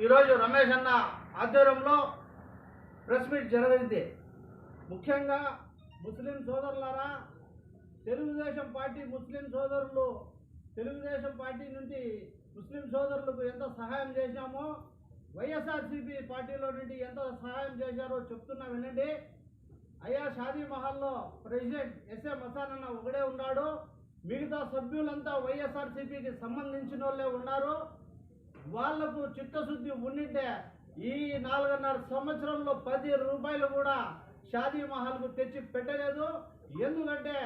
ఈరోజు రమేష్ అన్న ఆధ్వర్యంలో ప్రెస్ మీట్ జరగలింది ముఖ్యంగా ముస్లిం సోదరులారా తెలుగుదేశం పార్టీ ముస్లిం సోదరులు తెలుగుదేశం పార్టీ నుండి ముస్లిం సోదరులకు ఎంత సహాయం చేశామో వైఎస్ఆర్సీపీ పార్టీలో నుండి ఎంత సహాయం చేశారో చెప్తున్నా వినండి. అయ్యా షాదీ మహల్లో ప్రెసిడెంట్ ఎస్ఏ మసాన్ అన్న ఒకడే ఉన్నాడు. మిగతా సభ్యులంతా వైఎస్ఆర్సీపీకి సంబంధించిన వాళ్ళే ఉన్నారు. వాళ్ళకు చిత్తశుద్ధి ఉండింటే ఈ నాలుగున్నర సంవత్సరంలో పది రూపాయలు కూడా షాదీ మహల్కు తెచ్చి పెట్టలేదు. ఎందుకంటే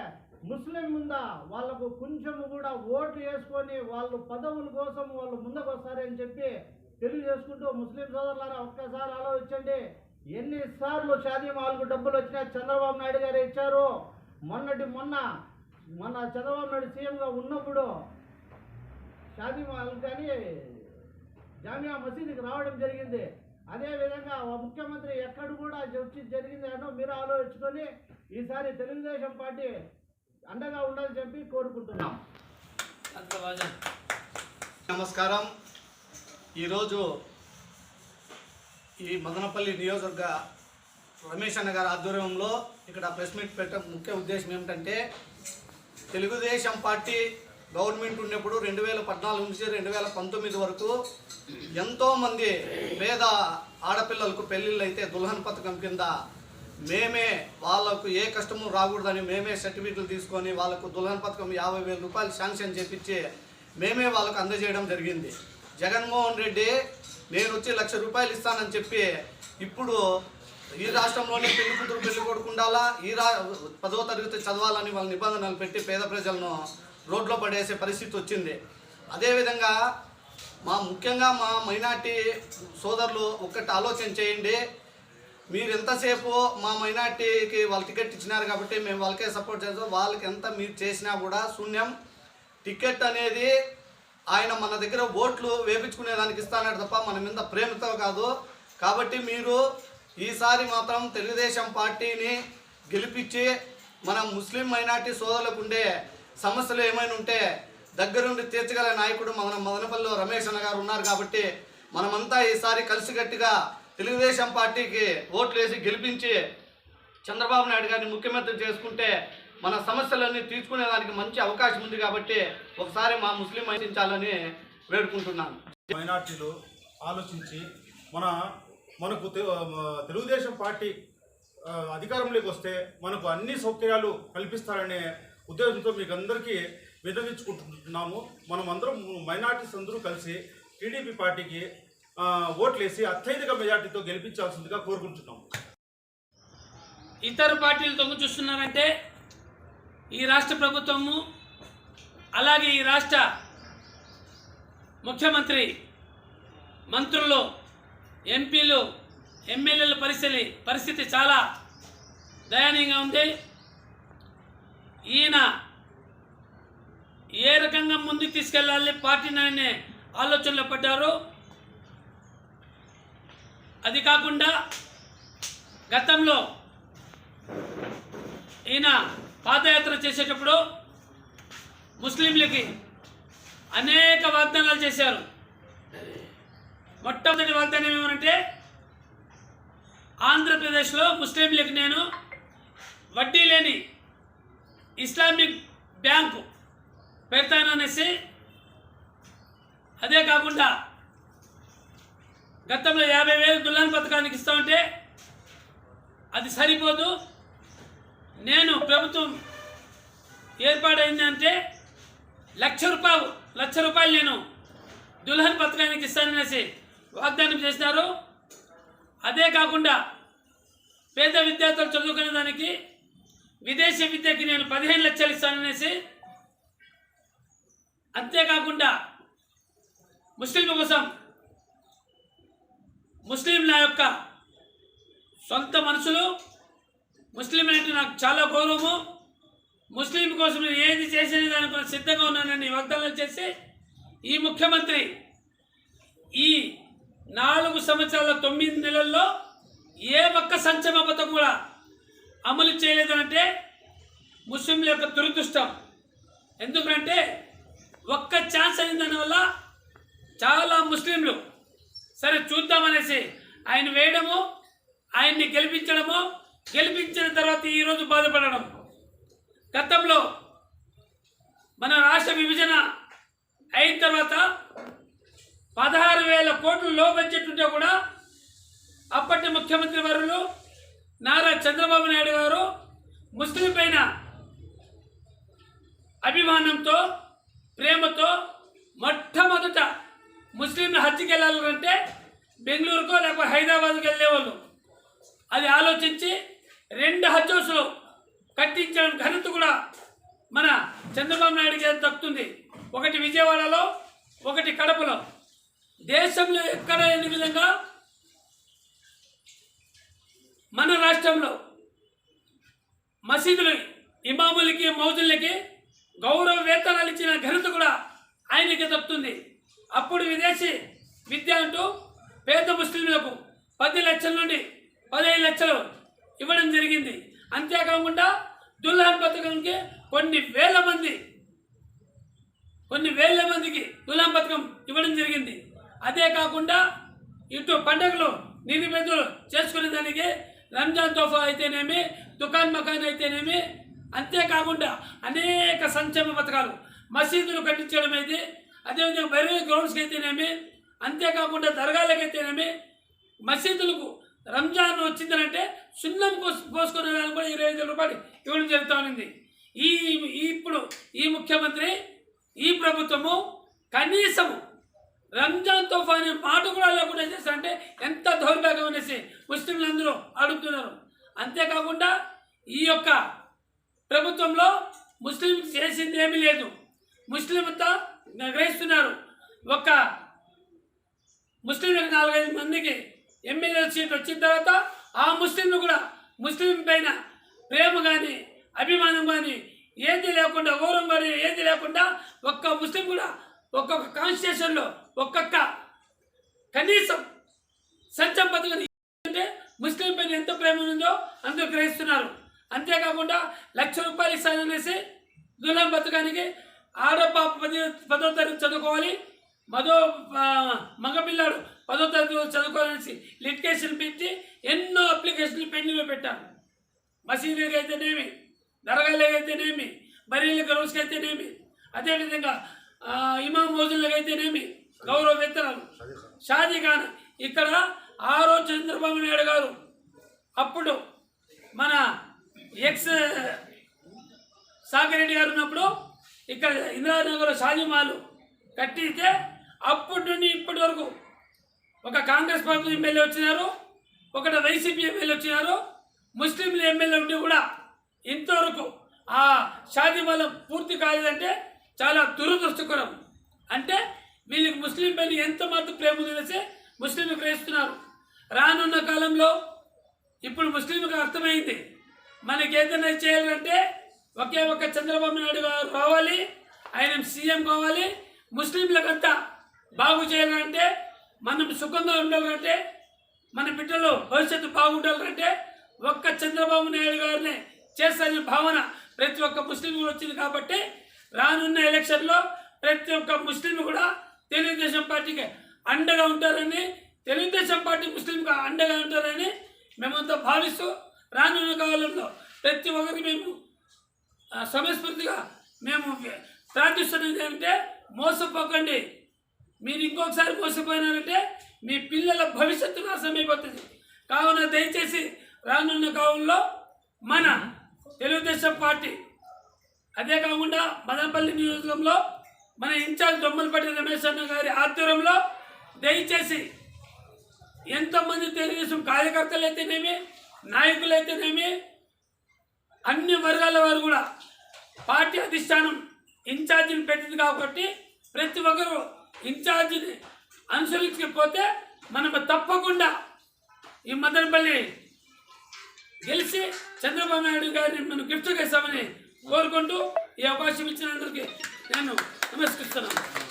ముస్లిం ముందా వాళ్ళకు కొంచెం కూడా ఓట్లు వేసుకొని వాళ్ళు పదవుల కోసం వాళ్ళు ముందుకు వస్తారని చెప్పి తెలియజేసుకుంటూ ముస్లిం సోదరులారా ఒక్కసారి ఆలోచించండి. ఎన్నిసార్లు షాదీ మహల్కు డబ్బులు వచ్చినా చంద్రబాబు నాయుడు గారు ఇచ్చారు. మొన్నటి మొన్న మొన్న చంద్రబాబు నాయుడు సీఎంగా ఉన్నప్పుడు షాదీ మహల్ కానీ జామియా మసీదుకి రావడం జరిగింది. అదే విధంగా ఆ ముఖ్యమంత్రి ఎక్కడ కూడా వచ్చి జరిగింది అనో మీరు ఆలోచించుకొని ఈసారి తెలుగుదేశం పార్టీ అండగా ఉండాలని చెప్పి కోరుకుంటున్నాం. నమస్కారం. ఈరోజు ఈ మదనపల్లి నియోజకవర్గ రమేష్ అన్న గారి ఆధ్వర్యంలో ఇక్కడ ప్రెస్ మీట్ పెట్టడం ముఖ్య ఉద్దేశం ఏమిటంటే తెలుగుదేశం పార్టీ గవర్నమెంట్ ఉన్నప్పుడు రెండు వేల పద్నాలుగు నుంచి రెండు వేల పంతొమ్మిది వరకు ఎంతోమంది పేద ఆడపిల్లలకు పెళ్ళిళ్ళు అయితే దుల్హన్ పథకం కింద మేమే వాళ్ళకు ఏ కష్టము రాకూడదని మేమే సర్టిఫికెట్లు తీసుకొని వాళ్ళకు దుల్హన్ పథకం యాభై వేల రూపాయలు శాంక్షన్ చేపించి మేమే వాళ్ళకు అందజేయడం జరిగింది. జగన్మోహన్ రెడ్డి నేను వచ్చి లక్ష రూపాయలు ఇస్తానని చెప్పి ఇప్పుడు ఈ రాష్ట్రంలోనే పెళ్ళి కూతురు పెళ్ళి కొడుకు ఉండాలా? ఈ రా పదవ తరగతి చదవాలని వాళ్ళ నిబంధనలు పెట్టి పేద ప్రజలను రోడ్లో పడేసే పరిస్థితి వచ్చింది. అదేవిధంగా మా ముఖ్యంగా మా మైనార్టీ సోదరులు ఒక్కటి ఆలోచన చేయండి. మీరు ఎంతసేపు మా మైనార్టీకి వాళ్ళు టికెట్ ఇచ్చినారు కాబట్టి మేము వాళ్ళకే సపోర్ట్ చేస్తాం. వాళ్ళకి ఎంత మీరు చేసినా కూడా శూన్యం. టికెట్ అనేది ఆయన మన దగ్గర ఓట్లు వేపించుకునే దానికి ఇస్తానడు తప్ప మన మీద ప్రేమతో కాదు. కాబట్టి మీరు ఈసారి మాత్రం తెలుగుదేశం పార్టీని గెలిపించి మన ముస్లిం మైనార్టీ సోదరులకు ఉండే సమస్యలు ఏమైనా ఉంటే దగ్గరుండి తీర్చగల నాయకుడు మన మదనపల్లిలో రమేష్ అన్న గారు ఉన్నారు కాబట్టి మనమంతా ఈసారి కలిసికట్టుగా తెలుగుదేశం పార్టీకి ఓట్లు వేసి గెలిపించి చంద్రబాబు నాయుడు గారిని ముఖ్యమంత్రి చేసుకుంటే మన సమస్యలన్నీ తీర్చుకునేదానికి మంచి అవకాశం ఉంది కాబట్టి ఒకసారి మా ముస్లిం ఆలోచించాలని వేడుకుంటున్నాను. మైనార్టీలు ఆలోచించి మన మనకు తెలుగుదేశం పార్టీ అధికారంలోకి వస్తే మనకు అన్ని సౌకర్యాలు కల్పిస్తారనే ఉద్దేశంతో మీకు అందరికీ విధవించుకుంటున్నాము మనం అందరం మైనార్టీస్ అందరూ కలిసి టీడీపీ పార్టీకి ఓట్లేసి అత్యధిక మెజార్టీతో గెలిపించాల్సిందిగా కోరుకుంటున్నాము. ఇతర పార్టీలు తొంగి చూస్తున్నారంటే ఈ రాష్ట్ర ప్రభుత్వము అలాగే ఈ రాష్ట్ర ముఖ్యమంత్రి మంత్రులు ఎంపీలు ఎమ్మెల్యేల పరిస్థితి పరిస్థితి చాలా దయనీయంగా ఉంది. ఈయన ఏ రకంగా ముందుకు తీసుకెళ్ళాలని పార్టీని అనే ఆలోచనలో పడ్డారు అది కాకుండా గతంలో ఈయన పాదయాత్ర చేసేటప్పుడు ముస్లింలకి అనేక వాగ్దానాలు చేశారు. మొట్టమొదటి వాగ్దానం ఏమనంటే ఆంధ్రప్రదేశ్లో ముస్లింలకు నేను వడ్డీ లేని ఇస్లామిక్ బ్యాంకు పెడతాననేసి అదే కాకుండా గతంలో యాభై వేలు దుల్హన్ పథకానికి ఇస్తామంటే అది సరిపోదు. నేను ప్రభుత్వం ఏర్పాటైందంటే లక్ష రూపాయలు లక్ష రూపాయలు నేను దుల్హన్ పథకానికి ఇస్తాననేసి వాగ్దానం చేసినారు. అదే కాకుండా పేద విద్యార్థులు చదువుకునే దానికి విదేశీ విద్యకి నేను పదిహేను లక్షలు ఇస్తాననేసి అంతేకాకుండా ముస్లింల కోసం ముస్లింల యొక్క సొంత మనసులు ముస్లిం అంటే నాకు చాలా గౌరవము. ముస్లిం కోసం నేను ఏది చేసేది దానికి సిద్ధంగా ఉన్నానని వాగ్దానాలు చేసి ఈ ముఖ్యమంత్రి ఈ నాలుగు సంవత్సరాల తొమ్మిది నెలల్లో ఏ ఒక్క సంక్షేమ పథకం కూడా అమలు చేయలేదంటే ముస్లింల యొక్క దురదృష్టం. ఎందుకంటే ఒక్క ఛాన్స్ అయిన దానివల్ల చాలా ముస్లింలు సరే చూద్దామనేసి ఆయన వేయడము ఆయన్ని గెలిపించడము గెలిపించిన తర్వాత ఈరోజు బాధపడడం. గతంలో మన రాష్ట్ర విభజన అయిన తర్వాత పదహారు వేల కోట్లు లో బడ్జెట్ ఉంటే కూడా అప్పటి ముఖ్యమంత్రి వర్యులు నారా చంద్రబాబు నాయుడు గారు ముస్లిం పైన అభిమానంతో ప్రేమతో మొట్టమొదట ముస్లింలు హత్యకి వెళ్ళాలంటే బెంగళూరుకో లేకపోతే హైదరాబాద్కి వెళ్ళేవాళ్ళు. అది ఆలోచించి రెండు హజ్ కట్టించడం ఘనత కూడా మన చంద్రబాబు నాయుడు గారు దక్కుతుంది ఒకటి విజయవాడలో ఒకటి కడపలో. దేశంలో ఎక్కడ లేని విధంగా మన రాష్ట్రంలో మసీదులు ఇమాములకి మౌజులకి గౌరవ వేతనాలు ఇచ్చిన ఘనత కూడా ఆయనకి తప్పుతుంది అప్పుడు విదేశీ విద్య అంటూ పేద ముస్లింలకు పది లక్షల నుండి పదిహేను లక్షలు ఇవ్వడం జరిగింది. అంతేకాకుండా దుల్హాన్ పథకంకి కొన్ని వేల మంది కొన్ని వేల మందికి తులాం పథకం ఇవ్వడం జరిగింది. అదే కాకుండా ఇటు పండుగలు నిరుపేదలు చేసుకునే దానికి రంజాన్ తోఫా అయితేనేమి దుకాన్ మకాన్ అయితేనేమి అంతేకాకుండా అనేక సంక్షేమ పథకాలు మసీదులు కట్టించడం అయితే అదేవిధంగా బైరవీ గ్రౌండ్స్కి అయితేనేమి అంతేకాకుండా దర్గాలకు అయితేనేమి మసీదులకు రంజాన్ వచ్చిందనంటే సున్నం కోసు పోసుకునే దానికి కూడా ఇరవై ఐదు రూపాయలు ఇవ్వడం జరుగుతూ ఉంది ఈ ఇప్పుడు ఈ ముఖ్యమంత్రి ఈ ప్రభుత్వము కనీసము రంజాన్ తోఫా అనే మాట కూడా లేకుండా చేస్తారంటే ఎంత ముస్లింలందరూ అడుగుతున్నారు. అంతేకాకుండా ఈ యొక్క ప్రభుత్వంలో ముస్లిం చేసింది ఏమీ లేదు. ముస్లింతో గ్రహిస్తున్నారు ఒక ముస్లింలకు నాలుగైదు మందికి ఎమ్మెల్యే సీట్ వచ్చిన తర్వాత ఆ ముస్లింలు కూడా ముస్లిం పైన ప్రేమ కానీ అభిమానం కానీ ఏది లేకుండా గౌరవం కానీ ఏది లేకుండా ఒక్క ముస్లిం కూడా ఒక్కొక్క కాన్స్టిట్యూషన్లో ఒక్కొక్క కనీసం సంచం పథకం ముస్లిం పైన ఎంత ప్రేమ ఉందో అందరూ గ్రహిస్తున్నారు. అంతేకాకుండా లక్ష రూపాయలు ఇస్తాననేసి దుల్లం బతకానికి ఆడపాప పది పదో తరగతి చదువుకోవాలి. మదో మగపిల్లాడు పదో తరగతి చదువుకోవాలనేసి లిటికేషన్ పెట్టి ఎన్నో అప్లికేషన్లు పెండింగ్లో పెట్టాను మసీదులకు అయితేనేమి దర్గాలకు అయితేనేమి బరీల గౌరవ్స్కి అయితేనేమి అదేవిధంగా ఇమాం మోజులకు అయితేనేమి గౌరవ విత్తనాలు షాజీఖాన్ ఇక్కడ ఆ రోజు చంద్రబాబు నాయుడు గారు అప్పుడు మన ఎక్స్ సాగరెడ్డి గారు ఉన్నప్పుడు ఇక్కడ ఇందిరానగర్ షాజీమాలు కట్టితే అప్పటి నుండి ఇప్పటి వరకు ఒక కాంగ్రెస్ పార్టీ ఎమ్మెల్యే వచ్చినారు ఒకటి వైసీపీ ఎమ్మెల్యే వచ్చినారు ముస్లింలు ఎమ్మెల్యే ఉండి కూడా ఇంతవరకు ఆ షాదిమలం పూర్తి కాలేదంటే చాలా దురదృష్టకరం. అంటే వీళ్ళకి ముస్లిం పైన ఎంత మాత్రం ప్రేమ తెలిసి ముస్లింలు గ్రహిస్తున్నారు. రానున్న కాలంలో ఇప్పుడు ముస్లింలకు అర్థమైంది. మనకి ఏదైనా చేయాలంటే ఒకే ఒక్క చంద్రబాబు నాయుడు గారు రావాలి ఆయన సీఎం కావాలి. ముస్లింలకంతా బాగు చేయాలంటే మనం సుఖంగా ఉండాలంటే మన బిడ్డలు భవిష్యత్తు బాగుండాలంటే ఒక్క చంద్రబాబు నాయుడు గారిని చేస్తారనే భావన ప్రతి ఒక్క ముస్లిం కూడా వచ్చింది కాబట్టి రానున్న ఎలక్షన్లో ప్రతి ఒక్క ముస్లిం కూడా తెలుగుదేశం పార్టీకి అండగా ఉంటారని తెలుగుదేశం పార్టీ ముస్లింకి అండగా ఉంటారని మేమంతా భావిస్తూ రానున్న కాలంలో ప్రతి ఒక్కరికి మేము ఆ, సమయస్ఫూర్తిగా మేము ప్రార్థిస్తున్నది ఏంటంటే మోసపోకండి. మీరు ఇంకొకసారి మోసపోయినారంటే మీ పిల్లల భవిష్యత్తు నాశనం కావున దయచేసి రానున్న కాలంలో మన తెలుగుదేశం పార్టీ అదే కాకుండా మదనపల్లి నియోజకంలో మన ఇన్ఛార్జ్ దొమ్మలపల్లి రమేష్ అన్న గారి ఆధ్వర్యంలో దయచేసి ఎంతమంది తెలుగుదేశం కార్యకర్తలు అయితేనేమి నాయకులు అయితేనేమి అన్ని వర్గాల వారు కూడా పార్టీ అధిష్టానం ఇన్ఛార్జిని పెట్టింది కాబట్టి ప్రతి ఒక్కరు ఇన్ఛార్జిని అనుసరించకపోతే మనం తప్పకుండా ఈ మదనపల్లి గెలిచి చంద్రబాబు నాయుడు గారిని మనం గిఫ్ట్ చేస్తామని కోరుకుంటూ ఈ అవకాశం ఇచ్చినందుకు నేను నమస్కరిస్తున్నాను.